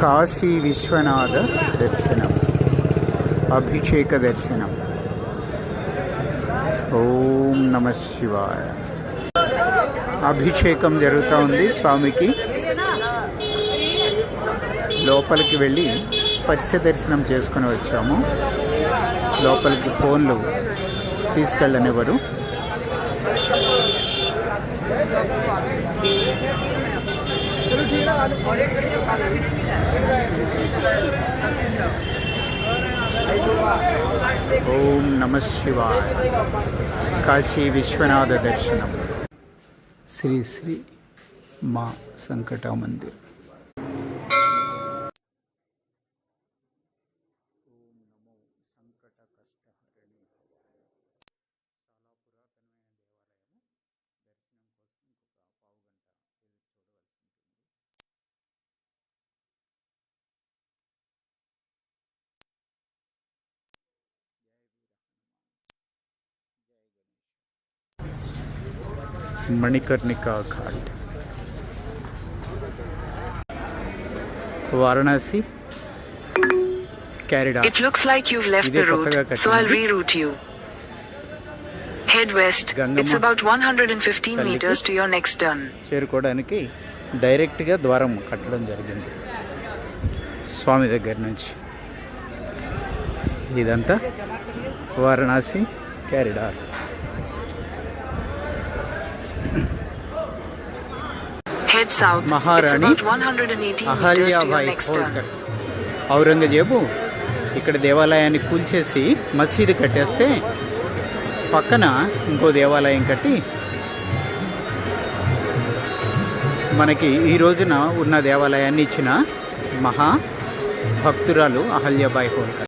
కాశీ విశ్వనాథ దర్శనం. అభిషేక దర్శనం. ఓం నమ శివాయ. అభిషేకం జరుగుతూ ఉంది స్వామికి. లోపలికి వెళ్ళి స్పర్శ దర్శనం చేసుకుని వచ్చాము. లోపలికి ఫోన్లు తీసుకెళ్ళనివ్వరు. ఓం నమ శివాయ. కాశీ విశ్వనాథ దర్శనం. శ్రీ శ్రీ మా సంకట Mandir. Manikarnika ghat Varanasi క్యారిడా It looks like you've left the కొత్తగా so I'll reroute you. Head west. It's about 115 తల్లికి meters to your next turn. చేరుకోవడానికి డైరెక్ట్గా ద్వారం కట్టడం జరిగింది స్వామి దగ్గర నుంచి ఇదంతా Varanasi corridor Head south. It's మహారాణి about 118 meters to your Ahalyabai next turn. Aurangzeb ఇక్కడ దేవాలయాన్ని కూల్చేసి మసీదు కట్టేస్తే పక్కన ఇంకో దేవాలయం కట్టి మనకి ఈ రోజున ఉన్న దేవాలయాన్ని ఇచ్చిన మహా భక్తురాలు అహల్యాబాయి హోల్కర్